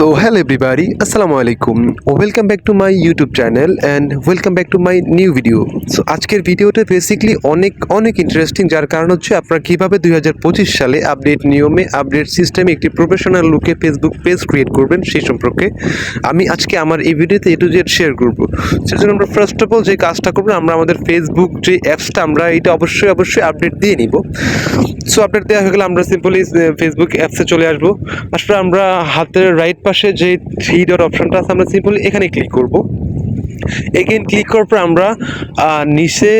So hello everybody, আসসালামু আলাইকুম welcome back to my YouTube channel and welcome back to my new video so আজকের ভিডিওটা basically অনেক অনেক ইন্টারেস্টিং যার কারণ হচ্ছে আপনারা কীভাবে দুই সালে আপডেট নিয়মে আপডেট সিস্টেমে একটি প্রফেশনাল লুকে ফেসবুক পেজ ক্রিয়েট করবেন সেই সম্পর্কে আমি আজকে আমার এই ভিডিওতে এ টু জেড শেয়ার করব। সেজন্য আমরা ফার্স্ট অফ অল যে কাজটা করব আমরা আমাদের ফেসবুক যে অ্যাপসটা আমরা এটা অবশ্যই অবশ্যই আপডেট দিয়ে নিব। সো আপডেট দেওয়া হয়ে গেলে আমরা সিম্পলি ফেসবুক অ্যাপসে চলে আসব। আসলে আমরা হাতের রাইট পাশে যে থ্রি ডট অপশনটা আছে, আমরা সিম্পলি এখানে ক্লিক করব। এগেন ক্লিক করার পর আমরা নিচে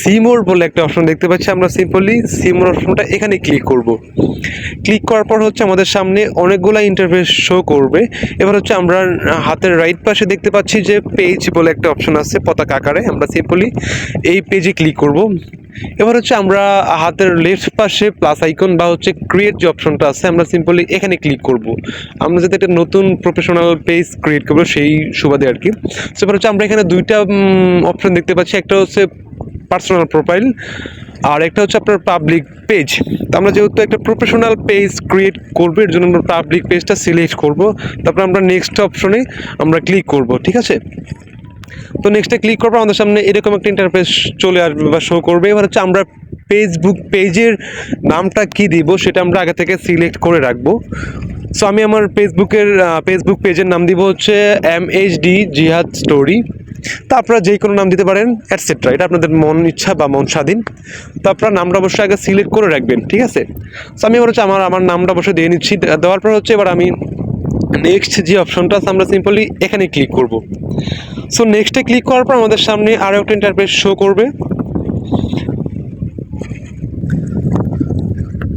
সিমোর বলে একটা অপশন দেখতে পাচ্ছি, আমরা সিম্পলি সিমোর অপশনটা এখানে ক্লিক করব। ক্লিক করার পর হচ্ছে আমাদের সামনে অনেকগুলো ইন্টারফেস শো করবে। এবার হচ্ছে আমরা হাতের রাইট পাশে দেখতে পাচ্ছি যে পেজ বলে একটা অপশন আছে, পতাকা আকারে। আমরা সিম্পলি এই পেজে ক্লিক করব। এবার হচ্ছে আমরা হাতের লেফট পাশে প্লাস আইকন বা হচ্ছে ক্রিয়েট যে অপশনটা আছে আমরা সিম্পলি এখানে ক্লিক করব। আমরা যাতে একটা নতুন প্রফেশনাল পেজ ক্রিয়েট করব সেই সুবাদে আর কি So, এবার হচ্ছে আমরা এখানে দুইটা অপশন দেখতে পাচ্ছি। একটা হচ্ছে পার্সোনাল প্রোফাইল আর একটা হচ্ছে আপনার পাবলিক পেজ তো আমরা যেহেতু একটা প্রফেশনাল পেজ ক্রিয়েট করব এর জন্য আমরা পাবলিক পেজটা সিলেক্ট করব। তারপর আমরা নেক্সট অপশনে আমরা ক্লিক করব ঠিক আছে? তো নেক্সটে ক্লিক করব, আমাদের সামনে এরকম একটা ইন্টারফেস চলে আসবে বা শো করবে। এবার হচ্ছে আমরা ফেসবুক পেজের নামটা কি দিব, সেটা আমরা আগে থেকে সিলেক্ট করে রাখব। সো আমি আমার ফেসবুকের ফেসবুক পেজের নাম দিব হচ্ছে M H D Jihad story তা আপনারা যে কোনো নাম দিতে পারেন অ্যাটসেট্রা এটা আপনাদের মন ইচ্ছা বা মন স্বাধীন। তো আপনারা নামটা অবশ্যই আগে সিলেক্ট করে রাখবেন, ঠিক আছে? সো আমি এবার হচ্ছে আমার আমার নামটা অবশ্যই দিয়ে নিচ্ছি। দেওয়ার পর হচ্ছে এবার আমি নেক্সট যে অপশনটা আছে, আমরা সিম্পলি এখানে ক্লিক করব। সো নেক্সটে ক্লিক করার পর আমাদের সামনে আরও একটা ইন্টারফেস শো করবে।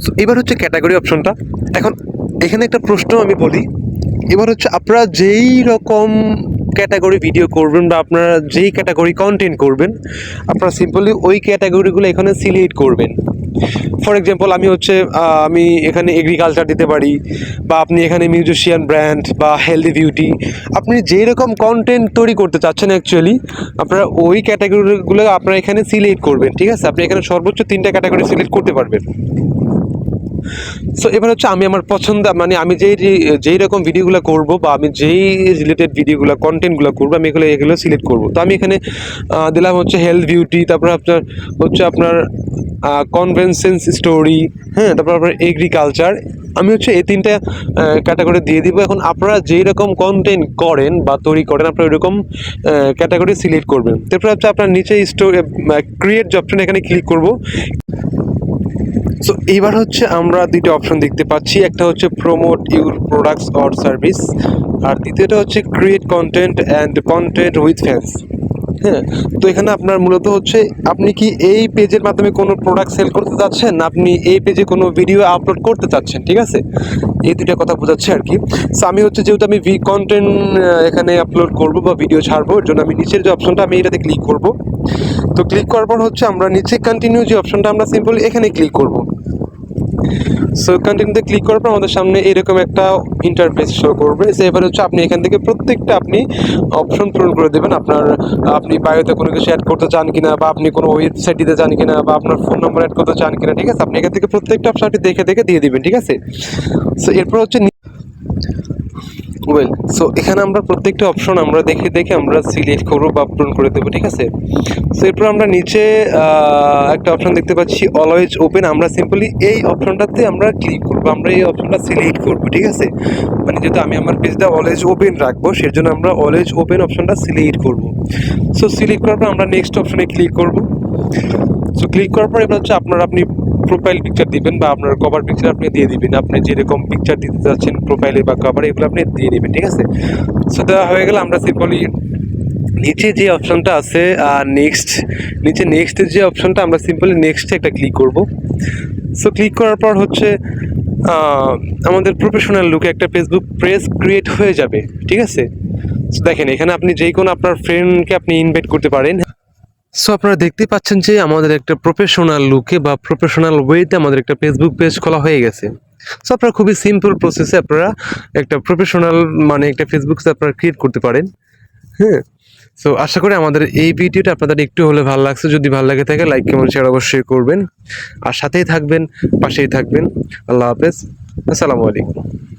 সো এবার হচ্ছে ক্যাটাগরি অপশনটা এখন এখানে একটা প্রশ্ন আমি বলি। এবার হচ্ছে আপনারা যেই রকম ক্যাটাগরি ভিডিও করবেন বা আপনারা যেই ক্যাটাগরি কন্টেন্ট করবেন, আপনারা সিম্পলি ওই ক্যাটাগরিগুলো এখানে সিলেক্ট করবেন। ফর এক্সাম্পল আমি হচ্ছে আমি এখানে এগ্রিকালচার দিতে পারি, বা আপনি এখানে মিউজিশিয়ান ব্র্যান্ড বা হেলদি বিউটি আপনি যেই রকম কন্টেন্ট তৈরি করতে চাচ্ছেন অ্যাকচুয়ালি আপনারা ওই ক্যাটাগরিগুলো আপনারা এখানে সিলেক্ট করবেন, ঠিক আছে? আপনি এখানে সর্বোচ্চ তিনটা ক্যাটাগরি সিলেক্ট করতে পারবেন। সো এবার হচ্ছে আমি আমার পছন্দ মানে আমি যেই যেই রকম ভিডিওগুলো করব বা আমি যেই রিলেটেড ভিডিওগুলো কন্টেন্টগুলো করব, আমি এগুলো এগুলো সিলেক্ট করব। তো আমি এখানে দিলাম হচ্ছে হেলথ বিউটি তারপর আপনার হচ্ছে আপনার কনভেনসেন্স স্টোরি হ্যাঁ তারপর আপনার এগ্রিকালচার আমি হচ্ছে এই তিনটা ক্যাটাগরি দিয়ে দিব। এখন আপনারা যেই রকম কন্টেন্ট করেন বা তৈরি করেন, আপনারা ওইরকম ক্যাটাগরি সিলেক্ট করবেন। তারপর হচ্ছে আপনার নিচে স্টোরি ক্রিয়েট যে অপশন এখানে ক্লিক করব। সো এইবার হচ্ছে আমরা দুইটা অপশন দেখতে পাচ্ছি। একটা হচ্ছে promote your products or service আর দ্বিতীয়টা হচ্ছে create content and content with fans হ্যাঁ তো এখানে আপনার মূলত হচ্ছে আপনি কি এই পেজের মাধ্যমে কোনো প্রোডাক্ট সেল করতে চাচ্ছেন না আপনি এই পেজে কোনো ভিডিও আপলোড করতে চাচ্ছেন, ঠিক আছে? এই দুইটা কথা বোঝাচ্ছে আর কি। সো আমি হচ্ছে যেহেতু আমি ভি কন্টেন্ট এখানে আপলোড করব বা ভিডিও ছাড়বো, এর জন্য আমি নিচের যে অপশনটা আমি এটাতে ক্লিক করব। তো ক্লিক করার পর হচ্ছে আমরা নিচে কন্টিনিউ যে অপশনটা আমরা সিম্পল এখানে ক্লিক করব। সো কন্টিনিউতে ক্লিক করার পর আমাদের সামনে এরকম একটা ইন্টারফেস শো করবে। সে এবার হচ্ছে আপনি এখান থেকে প্রত্যেকটা আপনি অপশন পূরণ করে দেবেন। আপনার, আপনি বায়োতে কোনো কিছু অ্যাড করতে চান কিনা বা আপনি কোনো ওয়েবসাইট দিতে চান কিনা বা আপনার ফোন নম্বর অ্যাড করতে চান কিনা, ঠিক আছে? আপনি এখান থেকে প্রত্যেকটা অপশন আপনি দেখে দেখে দিয়ে দিবেন, ঠিক আছে? সো এরপর হচ্ছে ওয়েল সো এখানে আমরা প্রত্যেকটা অপশন আমরা দেখে দেখে আমরা সিলেক্ট করব বা পূরণ করে দেবো, ঠিক আছে? সো এরপর আমরা নিচে একটা অপশন দেখতে পাচ্ছি অলওয়েজ ওপেন আমরা সিম্পলি এই অপশনটাতে আমরা ক্লিক করব, আমরা এই অপশনটা সিলেক্ট করব, ঠিক আছে? মানে যেহেতু আমি আমার পেজটা অলওয়েজ ওপেন রাখব সের জন্য আমরা অলওয়েজ ওপেন অপশনটা সিলেক্ট করব। সো সিলেক্ট করার পর আমরা নেক্সট অপশনে ক্লিক করব। সো ক্লিক করার পর এবার হচ্ছে আপনার আপনি প্রোফাইল পিকচার দিবেন বা আপনার কভার পিকচার আপনি দিয়ে দিবেন। আপনি যেরকম পিকচার দিতে চাচ্ছেন প্রোফাইলে বা কভারে এগুলো আপনি দিয়ে দিবেন, ঠিক আছে? সো দেওয়া হয়ে গেলে আমরা সিম্পলি নিচে যে অপশনটা আছে নেক্সট নিচে নেক্সটের যে অপশনটা আমরা সিম্পলি নেক্সটে একটা ক্লিক করব। সো ক্লিক করার পর হচ্ছে আমাদের প্রফেশনাল লুকে একটা ফেসবুক পেজ ক্রিয়েট হয়ে যাবে, ঠিক আছে? দেখেন এখানে আপনি যেই কোনো আপনার ফ্রেন্ডকে আপনি ইনভাইট করতে পারেন। সো আপনারা দেখতে পাচ্ছেন যে আমাদের একটা প্রফেশনাল লুকে বা প্রফেশনাল ওয়েতে আমাদের একটা ফেসবুক পেজ খোলা হয়ে গেছে। সো আপনারা খুবই সিম্পল প্রসেসে আপনারা একটা প্রফেশনাল মানে একটা ফেসবুক আপনারা ক্রিয়েট করতে পারেন। হ্যাঁ। সো আশা করি আমাদের এই ভিডিওটা আপনাদের একটু হলে ভালো লাগছে। যদি ভালো লাগে থাকে লাইক কমেন্ট শেয়ার অবশ্যই করবেন। আর সাথেই থাকবেন, পাশেই থাকবেন। আল্লাহ হাফেজ। আসসালামু আলাইকুম।